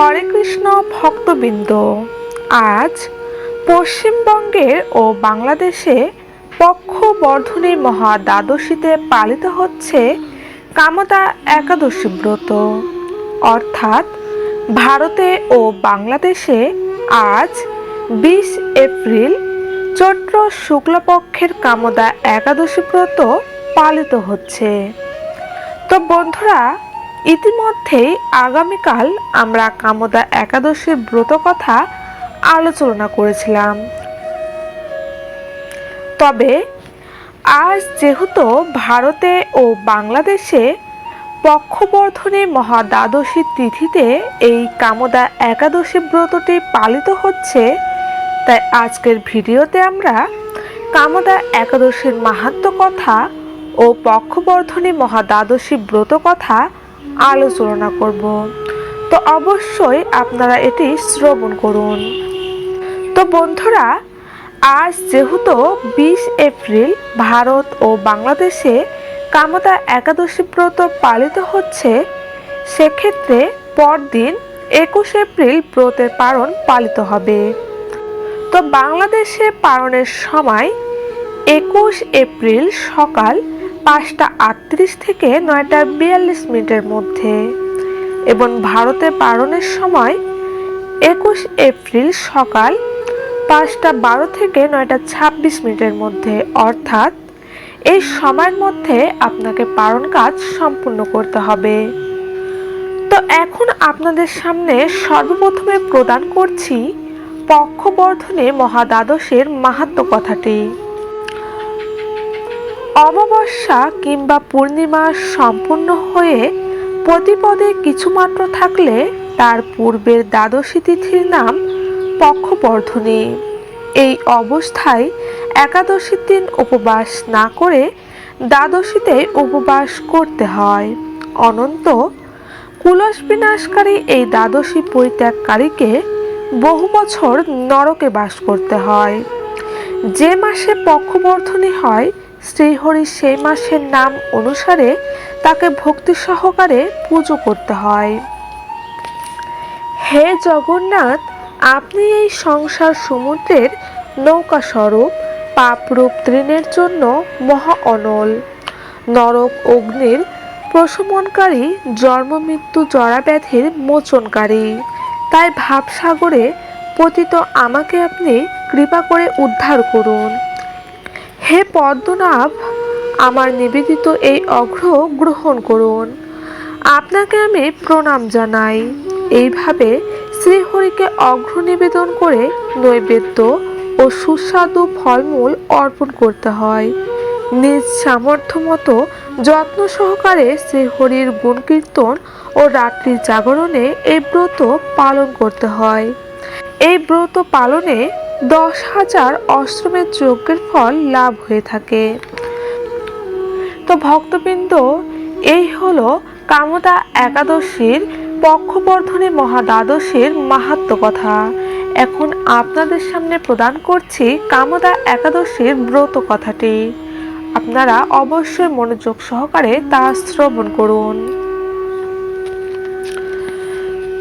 হরে কৃষ্ণ ভক্তবৃন্দ, আজ পশ্চিমবঙ্গের ও বাংলাদেশে পক্ষ বর্ধনী মহা দ্বাদশীতে পালিত হচ্ছে কামতা একাদশী ব্রত। অর্থাৎ ভারতে ও বাংলাদেশে আজ বিশ এপ্রিল চৈত্র শুক্লপক্ষের কামদা একাদশী ব্রত পালিত হচ্ছে। তো বন্ধুরা ইতিমধ্যেই আগামীকাল আমরা কামদা একাদশীর ব্রত কথা আলোচনা করেছিলাম। তবে আজ যেহেতু ভারতে ও বাংলাদেশে পক্ষবর্ধনী মহা দ্বাদশী তিথিতে এই কামদা একাদশী ব্রতটি পালিত হচ্ছে, তাই আজকের ভিডিওতে আমরা কামদা একাদশীর মাহাত্ম কথা ও পক্ষবর্ধনী মহা দ্বাদশী ব্রত কথা আলোচনা করব। তো অবশ্যই আপনারা এটি শ্রবণ করুন। তো বন্ধুরা, আজ যেহেতু বিশ এপ্রিল, ভারত ও বাংলাদেশে কামতা একাদশী ব্রত পালিত হচ্ছে, সেক্ষেত্রে পরদিন একুশ এপ্রিল ব্রতের পালন পালিত হবে। তো বাংলাদেশে পালনের সময় একুশ এপ্রিল সকাল পাঁচটা আটত্রিশ থেকে নয়টা বিয়াল্লিশ মিনিটের মধ্যে এবং ভারতে পালনের সময় একুশ এপ্রিল সকাল পাঁচটা বারো থেকে নয়টা ছাব্বিশ মিনিটের মধ্যে। অর্থাৎ এই সময়ের মধ্যে আপনাকে পালন কাজ সম্পূর্ণ করতে হবে। তো এখন আপনাদের সামনে সর্বপ্রথমে প্রদান করছি পক্ষবর্ধনে মহাদ্বাদশের মাহাত্ম কথাটি। অমাবস্যা কিংবা পূর্ণিমা সম্পূর্ণ হয়ে প্রতিপদে কিছুমাত্র থাকলে তার পূর্বের দ্বাদশী তিথির নাম পক্ষবর্ধনী। এই অবস্থায় একাদশীর দিন উপবাস না করে দ্বাদশীতে উপবাস করতে হয়। অনন্ত কুলস বিনাশকারী এই দ্বাদশী পরিত্যাগকারীকে বহু বছর নরকে বাস করতে হয়। যে মাসে পক্ষবর্ধনী হয় শ্রীহরি সেই মাসের নাম অনুসারে তাকে ভক্তি সহকারে পুজো করতে হয়। হে জগন্নাথ, আপনি এই সংসার সমুদ্রের নৌকা স্বরূপ পাপরূপ তৃণের জন্য মহা অনল। নরক অগ্নির প্রশমনকারী জন্ম মৃত্যু জরাব্যাধির মোচনকারী। তাই ভাবসাগরে পতিত আমাকে আপনি কৃপা করে উদ্ধার করুন। হে পদ্মনাভ, আমার নিবেদিত এই অগ্র গ্রহণ করুন। আপনাকে আমি প্রণাম জানাই। এইভাবে শ্রীহরিকে অগ্র নিবেদন করে নৈবেদ্য ও সুস্বাদু ফলমূল অর্পণ করতে হয়। নিজ সামর্থ্য মতো যত্ন সহকারে শ্রীহরির গুণকীর্তন ও রাত্রি জাগরণে এই ব্রত পালন করতে হয়। এই ব্রত পালনে দশ হাজার অশ্রমের যজ্ঞের ফল লাভ হয়ে থাকে। তো ভক্তবৃন্দ, এই হলো কামতা একাদশীর পক্ষবর্ধনী মহাদ্বাদশীর মাহাত্ম কথা। এখন আপনাদের সামনে প্রদান করছি কামতা একাদশীর ব্রত কথাটি। আপনারা অবশ্যই মনোযোগ সহকারে তা শ্রবণ করুন।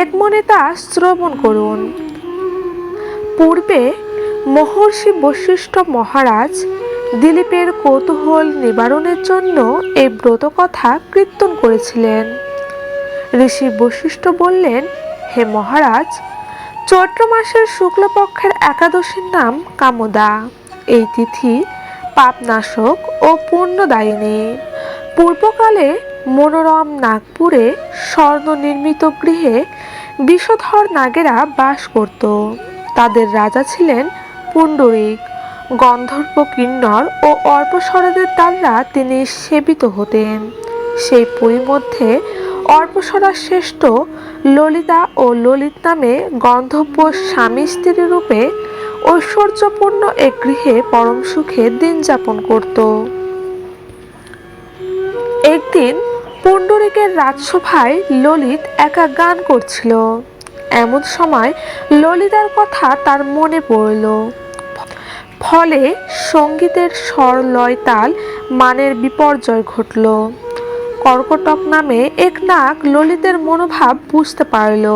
এক মনে তা শ্রবণ করুন। পূর্বে মহর্ষি বশিষ্ঠ মহারাজ দিলীপের কৌতূহল নিবারণের জন্য এই ব্রত কথা কীর্তন করেছিলেন। ঋষি বশিষ্ঠ বললেন, হে মহারাজ চৈত্র মাসের শুক্লপক্ষের একাদশীর নাম কামদা। এই তিথি পাপনাশক ও পুণ্যদায়িনী। পূর্বকালে মনোরম নাগপুরে স্বর্ণ নির্মিত গৃহে বিষধর নাগেরা বাস করত। তাদের রাজা ছিলেন পুণ্ডরিক, গন্ধর্ব কিন্নর ও অল্পস্বরাদের দ্বারা তিনি সেবিত হতেন। সেই পুরীর মধ্যে অল্পস্বরা শ্রেষ্ঠ ললিতা ও ললিত নামে গন্ধব্য স্বামী স্ত্রী রূপে ঐশ্বর্যপূর্ণ এক গৃহে পরম সুখে দিন যাপন করত। একদিন পুণ্ডরিকের রাজসভায় ললিত একা গান করছিল। এমন সময় ললিতার কথা তার মনে পড়ল। ফলে সঙ্গীতের স্বর লয় তাল মানের বিপর্যয় ঘটল। কর্কটক নামে এক নাক ললিতের মনোভাব বুঝতে পারল।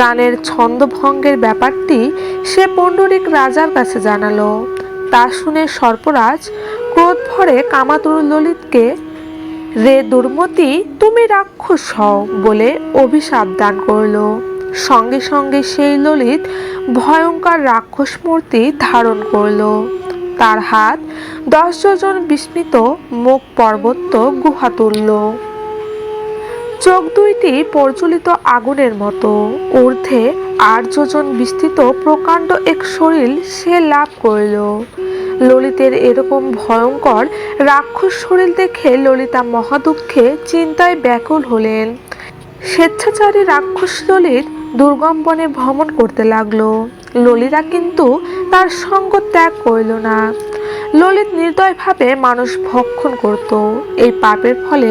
গানের ছন্দভঙ্গের ব্যাপারটি সে পণ্ডরিক রাজার কাছে জানালো। তা শুনে সর্পরাজ ক্রোধ ভরে কামাতুর ললিতকে রে দুর্মতি, তুমি রাক্ষস হও বলে অভিশাপ দান করল। সঙ্গে সঙ্গে সেই ললিত ভয়ঙ্কর রাক্ষস মূর্তি ধারণ করল। তার হাত দশ যোজন বিস্মিত মুখ পর্বত্য গুহা তুলল। চোখ দুইটি প্রজ্বলিত আগুনের মতো। ঊর্ধ্বে আট যোজন বিস্তৃত প্রকাণ্ড এক শরীর সে লাভ করল। ললিতের এরকম ভয়ঙ্কর রাক্ষস শরীর দেখে ললিতা মহাদুঃখে চিন্তায় ব্যাকুল হলেন। স্বেচ্ছাচারী রাক্ষস ললিত দুর্গম বনে ভ্রমণ করতে লাগল। ললিতা কিন্তু তার সঙ্গ ত্যাগ করল না। ললিত নির্দয়ভাবে মানুষ ভক্ষণ করত। এই পাপের ফলে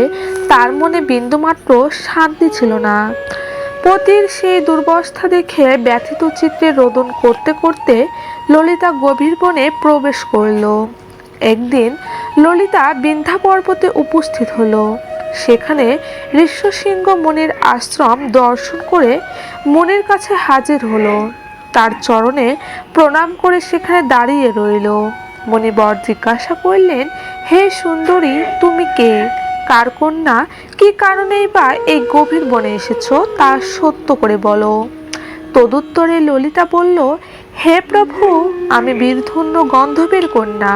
তার মনে বিন্দুমাত্র শান্তি ছিল না। পতির সেই দুর্বস্থা দেখে ব্যথিত চিত্রে রোদন করতে করতে ললিতা গভীর বনে প্রবেশ করল। একদিন ললিতা বিন্ধ্যা পর্বতে উপস্থিত হলো। সেখানে ঋষ্যসিংহ মুনির আশ্রম দর্শন করে মুনির কাছে হাজির হলো। তার চরণে প্রণাম করে সেখানে দাঁড়িয়ে রইল। মণিবর জিজ্ঞাসা করলেন, হে সুন্দরী, তুমি কে? কার কন্যা, কি কারণেই বা এই গভীর বনে এসেছ তা সত্য করে বলো। তদুত্তরে ললিতা বলল, হে প্রভু, আমি বীরধন্য গন্ধবের কন্যা।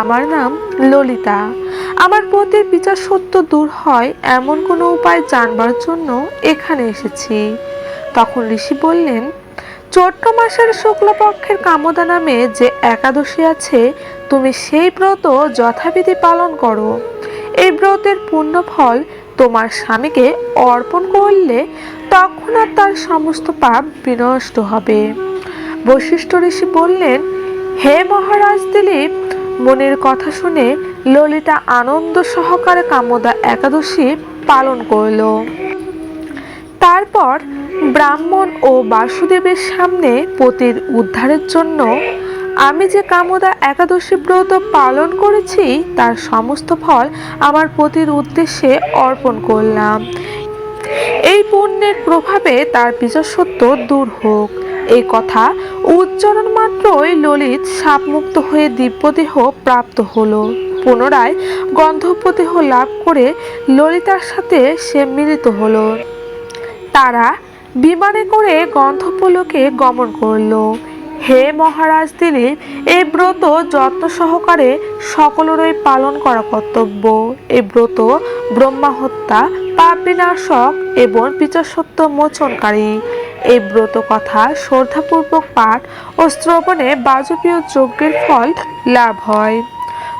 আমার নাম ললিতা। আমার পতির বিচার সত্য দূর হয় এমন কোনো উপায় জানবার জন্য এখানে এসেছি। তখন ঋষি বললেন চৈত্র মাসের শুক্লপক্ষের কামদা নামে যে একাদশী আছে, তুমি সেই ব্রত যথাবিধি পালন করো। এই ব্রতের পূর্ণ ফল তোমার স্বামীকে অর্পণ করলে তখন আর তার সমস্ত পাপ বিনষ্ট হবে। বশিষ্ঠ ঋষি বললেন, হে মহারাজ দিলীপ, মনের কথা শুনে ললিতা আনন্দ সহকারে কামদা একাদশী পালন করল। তারপর ব্রাহ্মণ ও বাসুদেবের সামনে পতির উদ্ধারের জন্য আমি যে কামদা একাদশী ব্রত পালন করেছি, তার সমস্ত ফল আমার পতির উদ্দেশ্যে অর্পণ করলাম। এই পুণ্যের প্রভাবে তার বিজস্বত্ব দূর হোক। এই কথা উচ্চারণ মাত্রই ললিত সাপমুক্ত হয়ে দিব্যদেহ প্রাপ্ত হলো। পুনরায় গন্ধব্যদেহ লাভ করে ললিতার সাথে সে মিলিত হলো। তারা বিমানে করে গন্ধপুলকে গমন করল। হে মহারাজ দিলীপ এই ব্রত যত্ন সহকারে সকলেরই পালন করা কর্তব্য। এই ব্রত ব্রহ্মা হত্যা পাপ বিনাশক এবং বিচারসত্য মোচনকারী। এই ব্রত কথা শ্রদ্ধাপূর্বক পাঠ ও শ্রবণে বাজপীয় যজ্ঞের ফল লাভ হয়।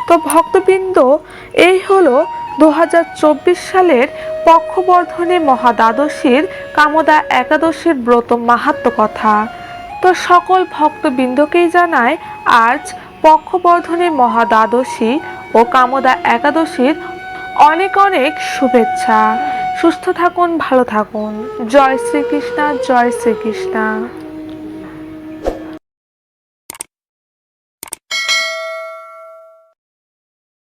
তো ভক্তবৃন্দ, এই হলো দু হাজার চব্বিশ সালের পক্ষবর্ধনী মহাদ্বাদশীর কামদা একাদশীর ব্রত মাহাত্ম কথা। তো সকল ভক্তবৃন্দকেই জানায় আজ পক্ষবর্ধনের মহাদ্বাদশী ও কামদা একাদশীর অনেক অনেক শুভেচ্ছা। সুস্থ থাকুন, ভালো থাকুন। জয় শ্রীকৃষ্ণা জয় শ্রীকৃষ্ণা।